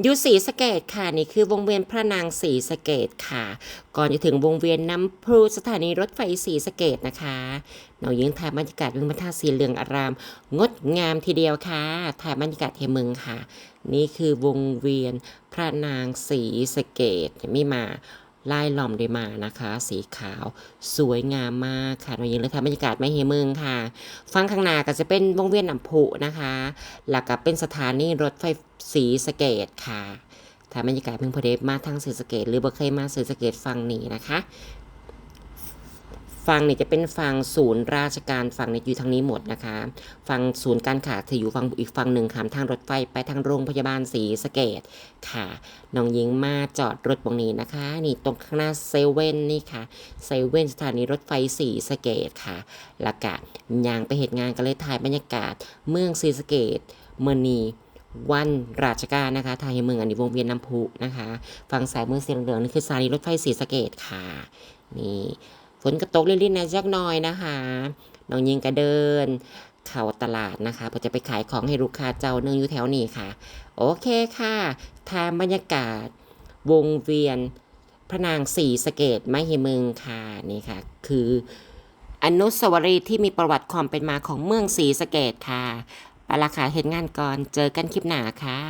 อยู่สีสะเกดค่ะ นี่คือวงเวียนพระนางสีสะเกดค่ะ ก่อนจะถึงวงเวียนน้ำพลูสถานีรถไฟสีสะเกดนะคะน้องยิงถ่ายบรรยากาศเมืองพระธาสีเหลืองอาราม งดงามทีเดียวค่ะถ่ายบรรยากาศเทเมืองค่ะ นี่คือวงเวียนพระนางสีสะเกดมีมา ลายหล่อมได้มานะคะ สีขาวสวยงามมากค่ะน้องยิงเลยถ่าบรรยากาศไม่เฮเมืองค่ะ ฟังข้างหน้าก็จะเป็นวงเวียนน้ำพุนะคะแล้วก็เป็นสถานีรถไฟสีสเกตค่ะถ้าบรรยากาศเพิ่งพอเดมาทางสีสเกต หรือบ่เคยมาสีสเกตฟังนี้นะคะ ฝั่งนี่จะเป็นฝั่งศูนย์ราชการฝั่งนี้อยู่ทางนี้หมดนะคะฝั่งศูนย์การค้าที่อยู่ฝั่งอีกฝั่งหนึ่งขามทางรถไฟไปทางโรงพยาบาลศรีสะเกดค่ะน้องหญิงมาจอดรถตรงนี้นะคะ นี่ตรงข้างหน้าเซเว่นนี่ค่ะเซเว่นสถานีรถไฟศรีสะเกดค่ะแล้วก็ยางไปเหตุงานก็เลยถ่ายบรรยากาศ เมืองศรีสะเกดเมื่อนีวันราชการนะคะทางเมืองอันนี้วงเวียนน้ำพุนะคะ ฝั่งสายมือสีเหลืองนี่คือสถานีรถไฟศรีสะเกดค่ะ นี่ ฝนกระตกลินๆนะจักหน่อยนะคะน้องยิงก็เดิน เข้าตลาดนะคะเพื่อจะไปขายของให้ลูกค้าเจ้าหนึ่งอยู่แถวนี้ค่ะ โอเคค่ะทางบรรยากาศ วงเวียน พระนางสีสเกตไมหิมึงค่ะนี่ค่ะ คืออนุสาวรีย์ที่มีประวัติความเป็นมาของเมืองสีสเกตค่ะไปละค่ะเห็นงานก่อนเจอกันคลิปหน้าค่ะ